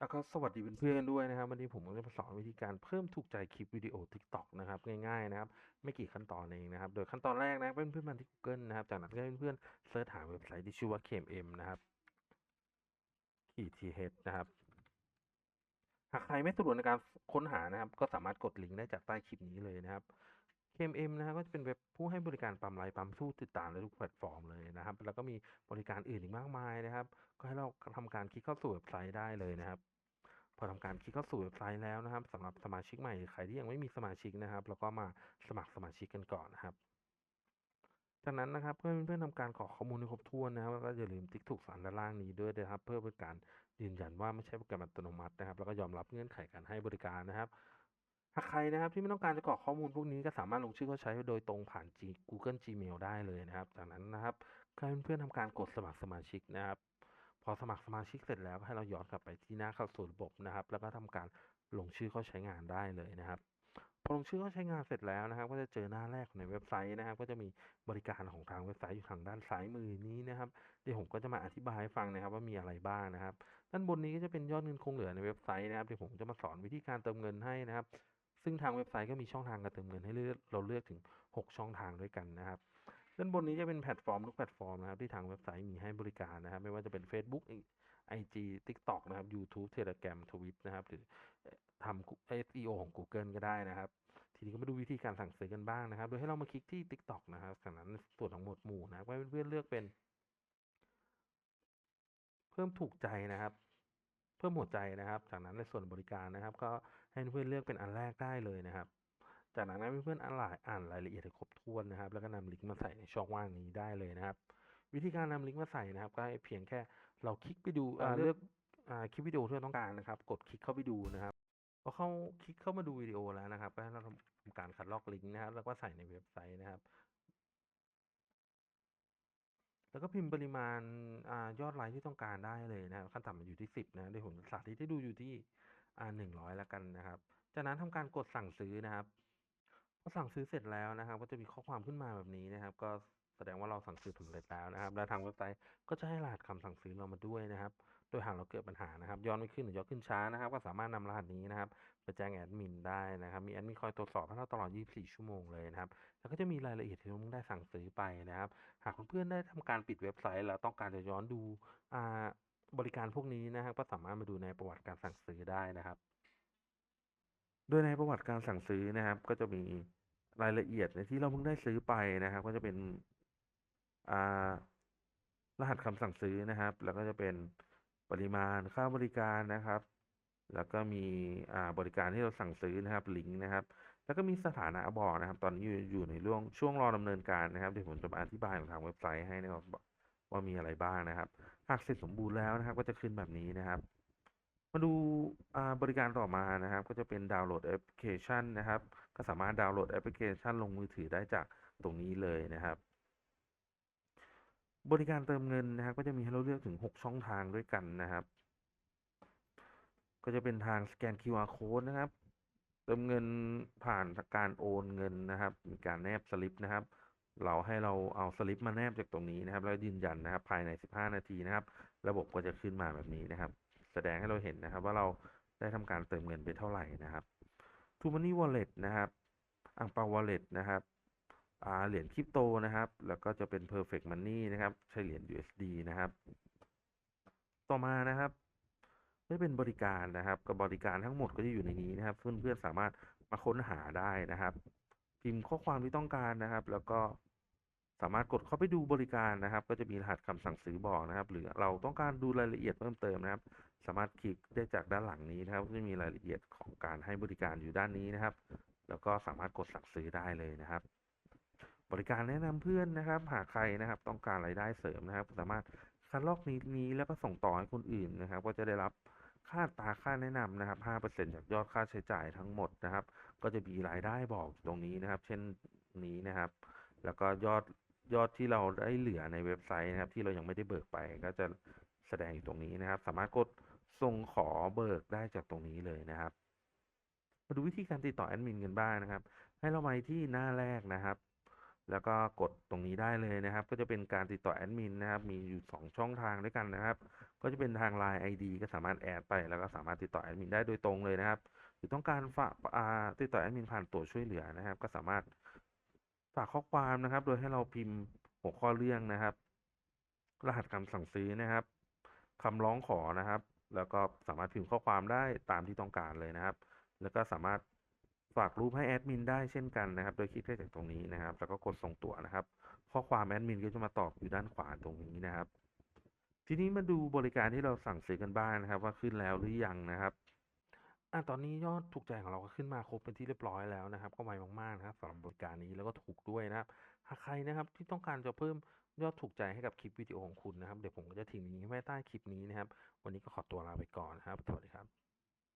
แล้วก็สวัสดีเพื่อนๆด้วยนะครับ วันนี้ผมก็จะมาสอนวิธีการเพิ่มถูกใจคลิปวิดีโอ TikTok นะครับง่ายๆนะครับ ไม่กี่ขั้นตอนเองนะครับ โดยขั้นตอนแรกนะเพื่อนๆมาที่ Google นะครับ จากนั้นก็เพื่อนๆเสิร์ชหาเว็บไซต์ที่ชื่อว่า KMM นะครับขีด th นะครับ หากใครไม่สะดวกในการค้นหานะครับ ก็สามารถกดลิงก์ได้จากใต้คลิปนี้เลยนะครับ KMM นะครับก็จะเป็นเว็บผู้ให้บริการปั๊มไลค์ปั๊มสู้ติดตามในทุกแพลตฟอร์มเลยนะครับ แล้วก็มีบริการอื่นอีกมากมายนะครับ ก็ให้เราทำการคลิกเข้าสู่เว็บไซต์ได้เลยนะครับ พอทำการคลิกเข้าสู่เว็บไซต์แล้วนะครับสำหรับสมาชิกใหม่ใครที่ยังไม่มีสมาชิกนะครับ แล้วก็มาสมัครสมาชิกกันก่อนนะครับ จากนั้นนะครับเพื่อนเพื่อนๆทำการกรอข้อมูลให้ครบถ้วนนะครับแล้วก็อย่าลืมติ๊กถูกสารด้านล่างนี้ด้วยนะครับ เพื่อเป็นการยืนยันว่าไม่ใช่โปรแกรมอัตโนมัตินะครับ แล้วก็ยอมรับเงื่อนไขการให้บริการนะครับหากใครนะครับที่ไม่ต้องการจะกรอกข้อมูลพวกนี้ก็สามารถลงชื่อเข้าใช้โดยตรงผ่าน Google Gmail ได้เลยนะครับ จากนั้นนะครับก็ให้เพื่อนๆทำการกดสมัครสมาชิกนะครับ พอสมัครสมาชิกเสร็จแล้วก็ให้เราย้อนกลับไปที่หน้าเข้าสู่ระบบนะครับ แล้วก็ทำการลงชื่อเข้าใช้งานได้เลยนะครับพอลงชื่อเข้าใช้งานเสร็จแล้วนะครับ ก็จะเจอหน้าแรกในเว็บไซต์นะครับ ก็จะมีบริการของทางเว็บไซต์อยู่ทางด้านซ้ายมือนี้นะครับเดี๋ยวผมก็จะมาอธิบายให้ฟังนะครับว่ามีอะไรบ้างนะครับ ด้านบนนี้ก็จะเป็นยอดเงินคงเหลือในเว็บไซต์นะครับเดี๋ยวผมจะมาสอนวิธีการเติมเงินให้นะครับ ซึ่งทางเว็บไซต์ก็มีช่องทางการเติมเงินให้เลือกเราเลือกถึง 6 ช่องทางด้วยกันนะครับ ด้านบนนี้จะเป็นแพลตฟอร์มทุกแพลตฟอร์มนะครับที่ทางเว็บไซต์มีให้บริการนะครับ ไม่ว่าจะเป็น Facebook IG TikTok นะครับ YouTube Telegram Twitch นะครับ หรือทำ SEO ของ Google ก็ได้นะครับ ทีนี้ก็มาดูวิธีการสั่งซื้อกันบ้างนะครับ โดยให้เรามาคลิกที่ TikTok นะครับจากนั้นส่วนของหมวดหมู่นะครับให้เพื่อนๆเลือกเป็น เพิ่มถูกใจนะครับ เพิ่มหัวใจนะครับ จากนั้นในส่วนบริการนะครับ ก็ให้เพื่อนเลือกเป็นอันแรกได้เลยนะครับ จากนั้นให้เพื่อนๆอ่านรายอ่านรายละเอียดให้ครบถ้วนนะครับ แล้วก็นำลิงก์มาใส่ในช่องว่างนี้ได้เลยนะครับ วิธีการนำลิงก์มาใส่นะครับก็ให้เพียงแค่เราคลิกไปดูอ่าเลือกอ่าคลิปวิดีโอที่เราต้องการนะครับ กดคลิกเข้าไปดูนะครับพอเข้าคลิกเข้ามาดูวิดีโอแล้วนะครับก็ให้เราทำการคัดลอกลิงก์นะครับ แล้วก็ใส่ในเว็บไซต์นะครับ แล้วก็พิมพ์ปริมาณอ่ายอดไลค์ที่ต้องการได้เลยนะครับขั้นต่ำมันอยู่ที่ 10 นะเดี๋ยวผมสาธิตให้ดูอยู่ที่อ่า100แล้วกันนะครับ จากนั้นทำการกดสั่งซื้อนะครับ พอสั่งซื้อเสร็จแล้วนะครับ ก็จะมีข้อความขึ้นมาแบบนี้นะครับ ก็แสดงว่าเราสั่งซื้อสำเร็จแล้วนะครับ แล้วทางเว็บไซต์ก็จะให้รหัสคำสั่งซื้อเรามาด้วยนะครับ โดยหากเราเกิดปัญหานะครับ ย้อนไม่ขึ้นหรือย้อดขึ้นช้านะครับ ก็สามารถนำรหัสนี้นะครับไปแจ้งแอดมินได้นะครับ มีแอดมินคอยตรวจสอบให้เราตลอด 24 ชั่วโมงเลยนะครับ แล้วก็จะมีรายละเอียดที่เราได้สั่งซื้อไปนะครับ หากเพื่อนๆได้ทำการปิดเว็บไซต์แล้วต้องการจะย้อนดูอ่าบริการพวกนี้นะครับ ก็สามารถมาดูในประวัติการสั่งซื้อได้นะครับ โดยในประวัติการสั่งซื้อนะครับ ก็จะมีรายละเอียดในที่เราเพิ่งได้ซื้อไปนะครับ ก็จะเป็นรหัสคำสั่งซื้อนะครับ แล้วก็จะเป็นปริมาณค่าบริการนะครับ แล้วก็มีบริการที่เราสั่งซื้อนะครับลิงก์นะครับ แล้วก็มีสถานะบอกนะครับ ตอนนี้อยู่ในช่วงช่วงรอดำเนินการนะครับเดี๋ยวผมจะอธิบายของทางเว็บไซต์ให้นะครับว่ามีอะไรบ้างนะครับ หากเสร็จสมบูรณ์แล้วนะครับ ก็จะขึ้นแบบนี้นะครับ มาดูาบริการต่อมานะครับ ก็จะเป็นดาวน์โหลดแอปพลิเคชันนะครับ ก็สามารถดาวน์โหลดแอปพลิเคชันลงมือถือได้จากตรงนี้เลยนะครับ บริการเติมเงินนะครับ ก็จะมีให้เราเลือกถึง 6 ช่องทางด้วยกันนะครับ ก็จะเป็นทางสแกน QR code นะครับ เติมเงินผ่านการโอนเงินนะครับ มีการแนบสลิปนะครับเราให้เราเอาสลิปมาแนบจากตรงนี้นะครับ แล้วยืนยันนะครับ ภายใน 15 นาทีนะครับ ระบบก็จะขึ้นมาแบบนี้นะครับ แสดงให้เราเห็นนะครับ ว่าเราได้ทำการเติมเงินไปเท่าไหร่นะครับ t ูมันนี่วอลเล็ตนะครับอังเปาวอลเล็ตนะครับเหรียญคริปโตนะครับ แล้วก็จะเป็น perfect money นะครับ ใช้เหรียญ USD นะครับ ต่อมานะครับไม่เป็นบริการนะครับ กับบริการทั้งหมดก็จะอยู่ในนี้นะครับ เพื่อนๆสามารถมาค้นหาได้นะครับ พิมพ์ข้อความที่ต้องการนะครับ แล้วก็ สามารถกดเข้าไปดูบริการนะครับ ก็จะมีรหัสคำสั่งซื้อบอกนะครับ หรือเราต้องการดูรายละเอียดเพิ่มเติมนะครับ สามารถคลิกได้จากด้านหลังนี้นะครับจะมีรายละเอียดของการให้บริการอยู่ด้านนี้นะครับ แล้วก็สามารถกดสั่งซื้อได้เลยนะครับ บริการแนะนำเพื่อนนะครับ หากใครนะครับ ต้องการรายได้เสริมนะครับ สามารถคัดลอกนี้นี้แล้วก็ส่งต่อให้คนอื่นนะครับ ก็จะได้รับค่าตาค่าแนะนำนะครับ 5%จากยอดค่าใช้จ่ายทั้งหมดนะครับ ก็จะมีรายได้บอกตรงนี้นะครับ เช่นนี้นะครับ แล้วก็ยอด ยอดที่เราได้เหลือในเว็บไซต์นะครับ ที่เรายังไม่ได้เบิกไปก็จะแสดงอยู่ตรงนี้นะครับ สามารถกดส่งขอเบิกได้จากตรงนี้เลยนะครับมาดูวิธีการติดต่อแอดมินกันบ้างนะครับ ให้เราไปที่หน้าแรกนะครับ แล้วก็กดตรงนี้ได้เลยนะครับ ก็จะเป็นการติดต่อแอดมินนะครับ มีอยู่ 2 ช่องทางด้วยกันนะครับ ก็จะเป็นทาง Line ID ก็สามารถแอดไป แล้วก็สามารถติดต่อแอดมินได้โดยตรงเลยนะครับ หรือต้องการฝากติดต่อแอดมินผ่านตัวช่วยเหลือนะครับ ก็สามารถ ฝากข้อความนะครับ โดยให้เราพิมพ์หัวข้อเรื่องนะครับ รหัสคำสั่งซื้อนะครับคำร้องขอนะครับ แล้วก็สามารถพิมพ์ข้อความได้ตามที่ต้องการเลยนะครับ แล้วก็สามารถฝากรูปให้แอดมินได้เช่นกันนะครับ โดยคลิกได้จากตรงนี้นะครับ แล้วก็กดส่งตัวนะครับ ข้อความแอดมินก็จะมาตอบอยู่ด้านขวาตรงนี้นะครับ ทีนี้มาดูบริการที่เราสั่งซื้อกันบ้างนะครับ ว่าขึ้นแล้วหรือยังนะครับ อะตอนนี้ยอดถูกใจของเราก็ขึ้นมาครบเป็นที่เรียบร้อยแล้วนะครับ ก็ไวมากๆนะครับสำหรับบริการนี้แล้วก็ถูกด้วยนะครับ หากใครนะครับที่ต้องการจะเพิ่มยอดถูกใจให้กับคลิปวิดีโอของคุณนะครับ เดี๋ยวผมก็จะทิ้งลิงก์ไว้ใต้คลิปนี้นะครับ วันนี้ก็ขอตัวลาไปก่อนนะครับ สวัสดีครับ